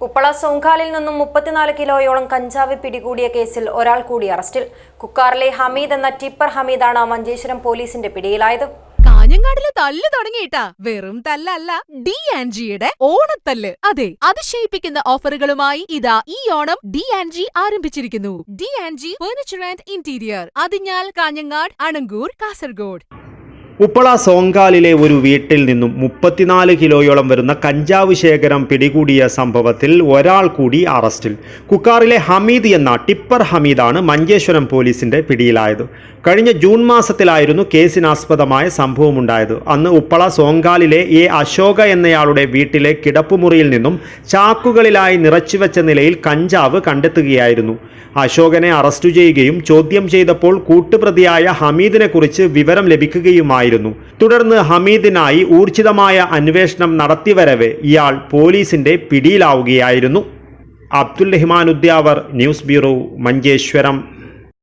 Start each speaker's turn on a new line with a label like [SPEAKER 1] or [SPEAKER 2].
[SPEAKER 1] ഉപ്പള സോങ്കാലിൽ നിന്നും മുപ്പത്തിനാല് കിലോയോളം കഞ്ചാവ് പിടികൂടിയ കേസിൽ ഒരാൾ കൂടി അറസ്റ്റിൽ. കുക്കാറിലെ ഹമീദ് എന്ന ടിപ്പർ ഹമീദാണ് മഞ്ചേശ്വരം പോലീസിന്റെ പിടിയിലായത്.
[SPEAKER 2] കാഞ്ഞങ്ങാടിലെ തല്ല് തുടങ്ങിയിട്ടാ. വെറും തല്ലല്ല ഡി ആൻഡ് ജിയുടെ ഓണത്തല്ല്. അതെ അതിശയിപ്പിക്കുന്ന ഓഫറുകളുമായി ഇതാ ഈ ഓണം ഡി ആൻഡ് ജി ആരംഭിച്ചിരിക്കുന്നു. D and G furniture and interior. Athinjal Kanhangad Anangoor Kasaragod.
[SPEAKER 3] Uppala സോങ്കാലിലെ ഒരു വീട്ടിൽ നിന്നും മുപ്പത്തിനാല് കിലോയോളം വരുന്ന കഞ്ചാവ് ശേഖരം പിടികൂടിയ സംഭവത്തിൽ ഒരാൾ കൂടി അറസ്റ്റിൽ. കുക്കാറിലെ ഹമീദ് എന്ന ടിപ്പർ ഹമീദാണ് മഞ്ചേശ്വരം പോലീസിന്റെ പിടിയിലായത്. കഴിഞ്ഞ ജൂൺ മാസത്തിലായിരുന്നു കേസിനാസ്പദമായ സംഭവമുണ്ടായത്. അന്ന് ഉപ്പള സോങ്കാലിലെ എ അശോക എന്നയാളുടെ വീട്ടിലെ കിടപ്പുമുറിയിൽ നിന്നും ചാക്കുകളിലായി നിറച്ചുവെച്ച നിലയിൽ കഞ്ചാവ് കണ്ടെത്തുകയായിരുന്നു. അശോകനെ അറസ്റ്റ് ചെയ്യുകയും ചോദ്യം ചെയ്തപ്പോൾ കൂട്ടുപ്രതിയായ ഹമീദിനെക്കുറിച്ച് വിവരം വിവരം ലഭിക്കുകയുമായിരുന്നു തുടർന്ന് ഹമീദിനായി ഊർജിതമായ അന്വേഷണം നടത്തിവരവ് ഇയാൾ പോലീസിന്റെ പിടിയിലാവുകയായിരുന്നു. Abdul Rahman Udyavar news bureau Manjeshwaram.